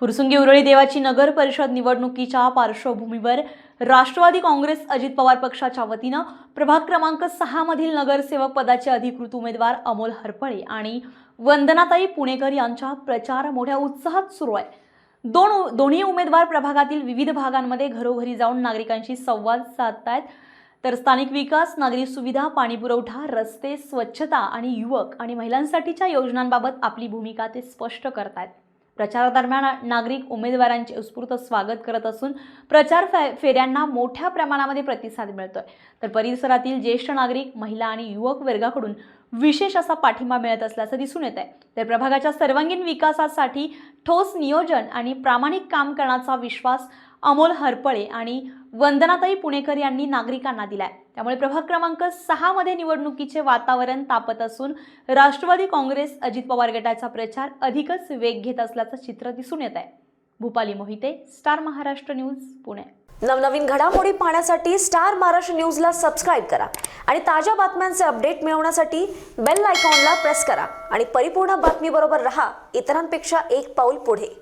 फुरसुंगी उरळी देवाची नगर परिषद निवडणुकीच्या पार्श्वभूमीवर राष्ट्रवादी काँग्रेस अजित पवार पक्षाच्या वतीनं प्रभाग क्रमांक सहामधील नगरसेवक पदाचे अधिकृत उमेदवार अमोल हरपळे आणि वंदनाताई पुणेकर यांचा प्रचार मोठ्या उत्साहात सुरू आहे. दोन दोन्ही उमेदवार प्रभागातील विविध भागांमध्ये घरोघरी जाऊन नागरिकांशी संवाद साधतायत. तर स्थानिक विकास नागरी सुविधा पाणीपुरवठा रस्ते स्वच्छता आणि युवक आणि महिलांसाठीच्या योजनांबाबत आपली भूमिका ते स्पष्ट करतायत. प्रचारादरम्यान नागरिक उमेदवारांचे उत्स्फूर्त स्वागत करत असून प्रचार फे फेऱ्यांना मोठ्या प्रमाणामध्ये प्रतिसाद मिळतोय. तर परिसरातील ज्येष्ठ नागरिक महिला आणि युवक वर्गाकडून विशेष असा पाठिंबा मिळत असल्याचं दिसून येत आहे तर प्रभागाच्या सर्वांगीण विकासासाठी ठोस नियोजन आणि प्रामाणिक काम करण्याचा विश्वास अमोल हरपळे आणि वंदनाताई पुणेकर यांनी नागरिकांना दिलाय. त्यामुळे प्रभाग क्रमांक सहा मध्ये निवडणुकीचे वातावरण तापत असून राष्ट्रवादी काँग्रेस अजित पवार गटाचा प्रचार अधिकच वेग घेत असल्याचं चित्र दिसून येत आहे. Bhupali Mohite star Maharashtra news Pune. नवनवीन घडामोडी पाहण्यासाठी स्टार महाराष्ट्र न्यूजला सबस्क्राईब करा आणि ताज्या बातम्यांचे अपडेट मिळवण्यासाठी बेल आयकॉनला प्रेस करा. आणि परिपूर्ण बातमीबरोबर रहा इतरांपेक्षा एक पाऊल पुढे.